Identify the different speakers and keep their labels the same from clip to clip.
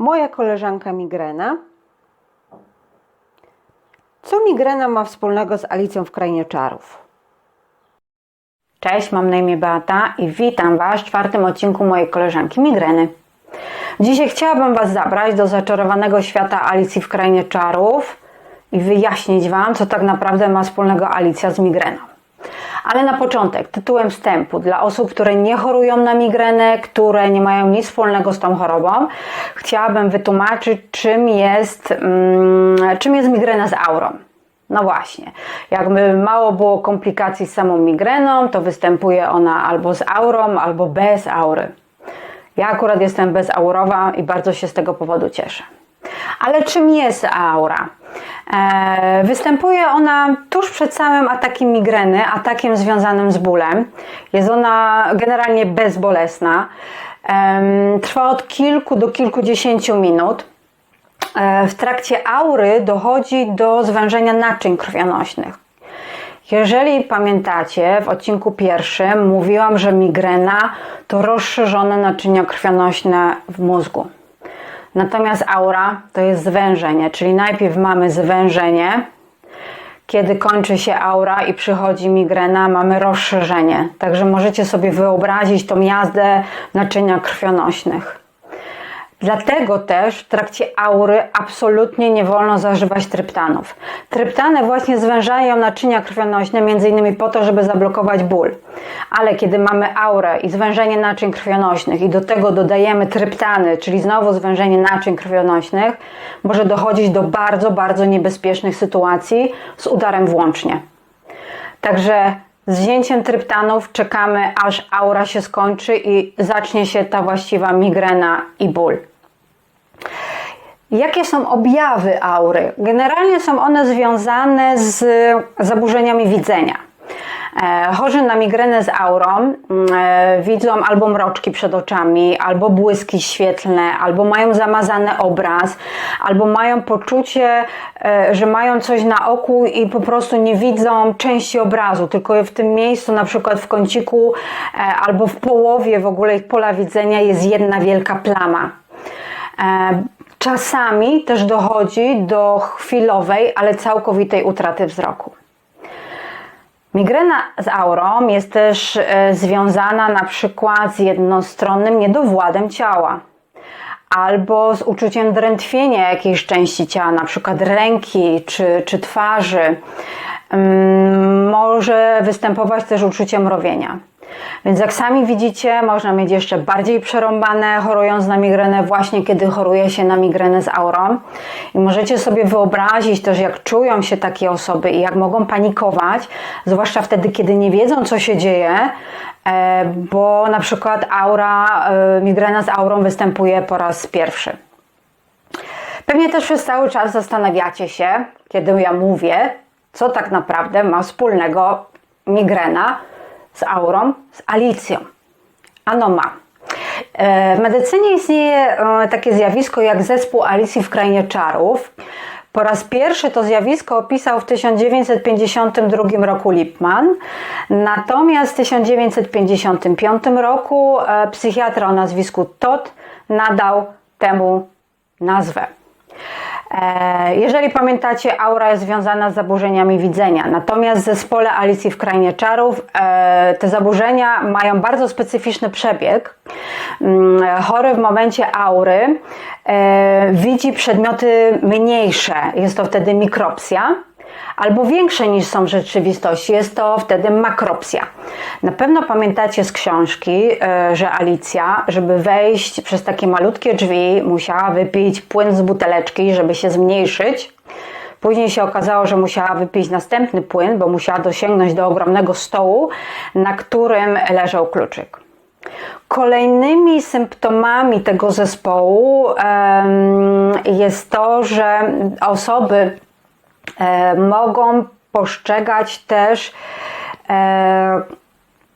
Speaker 1: Moja koleżanka migrena. Co migrena ma wspólnego z Alicją w Krainie Czarów?
Speaker 2: Cześć, mam na imię Beata i witam Was w czwartym odcinku mojej koleżanki Migreny. Dzisiaj chciałabym Was zabrać do zaczarowanego świata Alicji w Krainie Czarów i wyjaśnić Wam, co tak naprawdę ma wspólnego Alicja z migreną. Ale na początek, tytułem wstępu, dla osób, które nie chorują na migrenę, które nie mają nic wspólnego z tą chorobą, chciałabym wytłumaczyć, czym jest, mm, czym jest migrena z aurą. No właśnie, jakby mało było komplikacji z samą migreną, to występuje ona albo z aurą, albo bez aury. Ja akurat jestem bezaurowa i bardzo się z tego powodu cieszę. Ale czym jest aura? E, występuje ona tuż przed samym atakiem migreny, atakiem związanym z bólem. Jest ona generalnie bezbolesna. Trwa od kilku do kilkudziesięciu minut. E, w trakcie aury dochodzi do zwężenia naczyń krwionośnych. Jeżeli pamiętacie, w odcinku pierwszym mówiłam, że migrena to rozszerzone naczynia krwionośne w mózgu. Natomiast aura to jest zwężenie, czyli najpierw mamy zwężenie, kiedy kończy się aura i przychodzi migrena, mamy rozszerzenie. Także możecie sobie wyobrazić tą jazdę naczynia krwionośnych. Dlatego też w trakcie aury absolutnie nie wolno zażywać tryptanów. Tryptany właśnie zwężają naczynia krwionośne, innymi po to, żeby zablokować ból. Ale kiedy mamy aurę i zwężenie naczyń krwionośnych i do tego dodajemy tryptany, czyli znowu zwężenie naczyń krwionośnych, może dochodzić do bardzo, bardzo niebezpiecznych sytuacji z udarem włącznie. Także z wzięciem tryptanów czekamy, aż aura się skończy i zacznie się ta właściwa migrena i ból. Jakie są objawy aury? Generalnie są one związane z zaburzeniami widzenia. E, Chorzy na migrenę z aurą e, widzą albo mroczki przed oczami, albo błyski świetlne, albo mają zamazany obraz, albo mają poczucie, e, że mają coś na oku i po prostu nie widzą części obrazu, tylko w tym miejscu, na przykład w kąciku albo w połowie w ogóle ich pola widzenia jest jedna wielka plama. Czasami też dochodzi do chwilowej, ale całkowitej utraty wzroku. Migrena z aurą jest też e, związana na przykład z jednostronnym niedowładem ciała albo z uczuciem drętwienia jakiejś części ciała, na przykład ręki czy, czy twarzy. Mm, Może występować też uczucie mrowienia. Więc jak sami widzicie, można mieć jeszcze bardziej przerąbane chorując na migrenę właśnie kiedy choruje się na migrenę z aurą. I możecie sobie wyobrazić też jak czują się takie osoby i jak mogą panikować, zwłaszcza wtedy kiedy nie wiedzą co się dzieje, e, bo na przykład aura, e, migrena z aurą występuje po raz pierwszy. Pewnie też przez cały czas zastanawiacie się, kiedy ja mówię, co tak naprawdę ma wspólnego migrena z aurą, z Alicją. Ano ma. E, W medycynie istnieje e, takie zjawisko jak zespół Alicji w Krainie Czarów. Po raz pierwszy to zjawisko opisał w 1952 roku Lipman, natomiast w 1955 roku e, psychiatra o nazwisku Todd nadał temu nazwę. E, Jeżeli pamiętacie, aura jest związana z zaburzeniami widzenia. Natomiast w zespole Alicji w Krainie Czarów e, te zaburzenia mają bardzo specyficzny przebieg. Mm, Chory w momencie aury e, widzi przedmioty mniejsze. Jest to wtedy mikropsja albo większe niż są w rzeczywistości. Jest to wtedy makropsja. Na pewno pamiętacie z książki, e, że Alicja, żeby wejść przez takie malutkie drzwi, musiała wypić płyn z buteleczki, żeby się zmniejszyć. Później się okazało, że musiała wypić następny płyn, bo musiała dosięgnąć do ogromnego stołu, na którym leżał kluczyk. Kolejnymi symptomami tego zespołu jest to, że osoby mogą postrzegać też, e,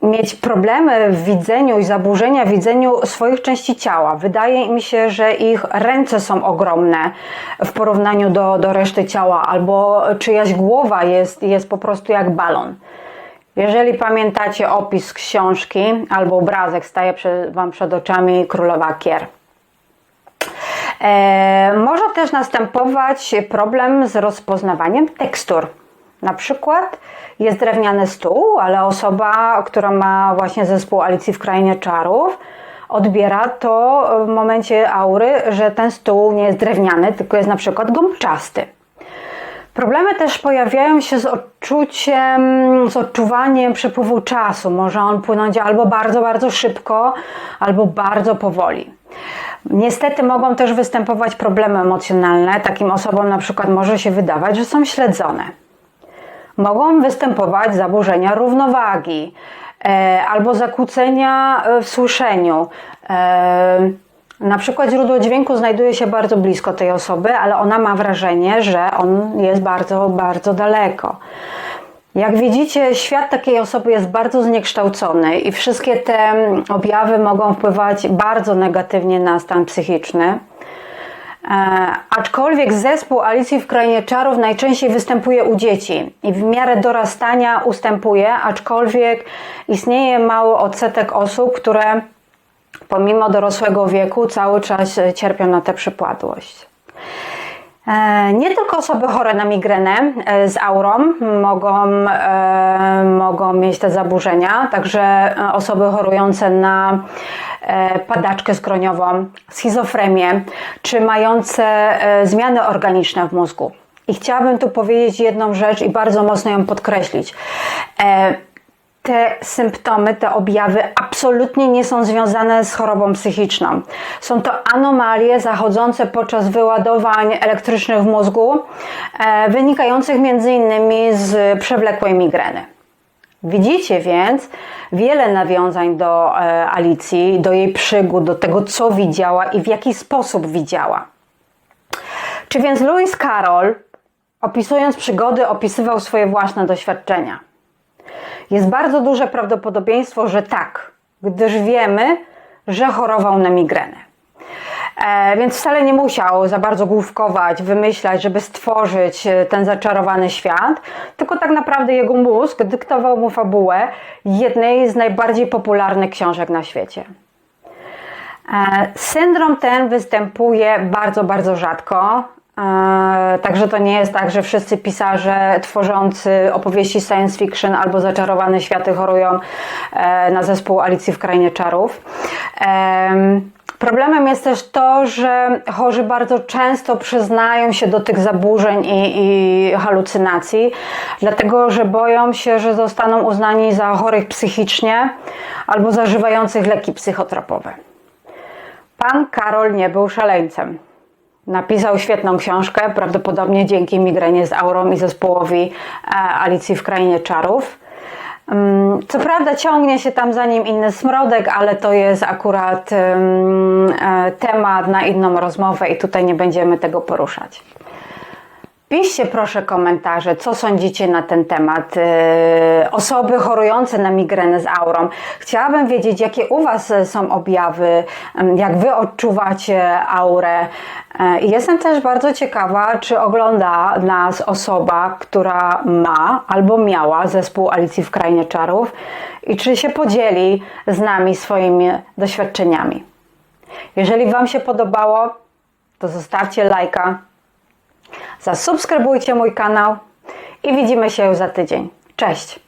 Speaker 2: mieć problemy w widzeniu i zaburzenia w widzeniu swoich części ciała. Wydaje mi się, że ich ręce są ogromne w porównaniu do, do reszty ciała, albo czyjaś głowa jest, jest po prostu jak balon. Jeżeli pamiętacie opis książki albo obrazek, staje przed, Wam przed oczami królowa Kier. E, może też następować problem z rozpoznawaniem tekstur. Na przykład jest drewniany stół, ale osoba, która ma właśnie zespół Alicji w Krainie Czarów, odbiera to w momencie aury, że ten stół nie jest drewniany, tylko jest na przykład gąbczasty. Problemy też pojawiają się z odczuciem, z odczuwaniem przepływu czasu. Może on płynąć albo bardzo, bardzo szybko, albo bardzo powoli. Niestety mogą też występować problemy emocjonalne. Takim osobom na przykład może się wydawać, że są śledzone. Mogą występować zaburzenia równowagi e, albo zakłócenia e, w słyszeniu. E, na przykład źródło dźwięku znajduje się bardzo blisko tej osoby, ale ona ma wrażenie, że on jest bardzo, bardzo daleko. Jak widzicie, świat takiej osoby jest bardzo zniekształcony i wszystkie te objawy mogą wpływać bardzo negatywnie na stan psychiczny. E, aczkolwiek zespół Alicji w Krainie Czarów najczęściej występuje u dzieci i w miarę dorastania ustępuje, aczkolwiek istnieje mały odsetek osób, które pomimo dorosłego wieku cały czas cierpią na tę przypadłość. E, Nie tylko osoby chore na migrenę e, z aurą mogą, e, mogą mieć te zaburzenia, także osoby chorujące na padaczkę skroniową, schizofrenię, czy mające zmiany organiczne w mózgu. I chciałabym tu powiedzieć jedną rzecz i bardzo mocno ją podkreślić. Te symptomy, te objawy absolutnie nie są związane z chorobą psychiczną. Są to anomalie zachodzące podczas wyładowań elektrycznych w mózgu, e, wynikających innymi z przewlekłej migreny. Widzicie więc wiele nawiązań do e, Alicji, do jej przygód, do tego, co widziała i w jaki sposób widziała. Czy więc Lewis Carroll, opisując przygody, opisywał swoje własne doświadczenia? Jest bardzo duże prawdopodobieństwo, że tak, gdyż wiemy, że chorował na migrenę. E, więc wcale nie musiał za bardzo główkować, wymyślać, żeby stworzyć e, ten zaczarowany świat, tylko tak naprawdę jego mózg dyktował mu fabułę jednej z najbardziej popularnych książek na świecie. E, Syndrom ten występuje bardzo, bardzo rzadko. Także to nie jest tak, że wszyscy pisarze tworzący opowieści science fiction albo zaczarowane światy chorują e, na zespół Alicji w Krainie Czarów. Em, Problemem jest też to, że chorzy bardzo często przyznają się do tych zaburzeń i, i halucynacji, dlatego że boją się, że zostaną uznani za chorych psychicznie albo zażywających leki psychotropowe. Pan Karol nie był szaleńcem. Napisał świetną książkę, prawdopodobnie dzięki migrenie z aurą i zespołowi e, Alicji w Krainie Czarów. Mm, Co prawda ciągnie się tam za nim inny smrodek, ale to jest akurat ym, e, temat na inną rozmowę i tutaj nie będziemy tego poruszać. Piszcie proszę komentarze, co sądzicie na ten temat. Yy, Osoby chorujące na migrenę z aurą. Chciałabym wiedzieć, jakie u Was są objawy, ym, jak Wy odczuwacie aurę. I jestem też bardzo ciekawa, czy ogląda nas osoba, która ma albo miała zespół Alicji w Krainie Czarów i czy się podzieli z nami swoimi doświadczeniami. Jeżeli Wam się podobało, to zostawcie lajka, zasubskrybujcie mój kanał i widzimy się już za tydzień. Cześć!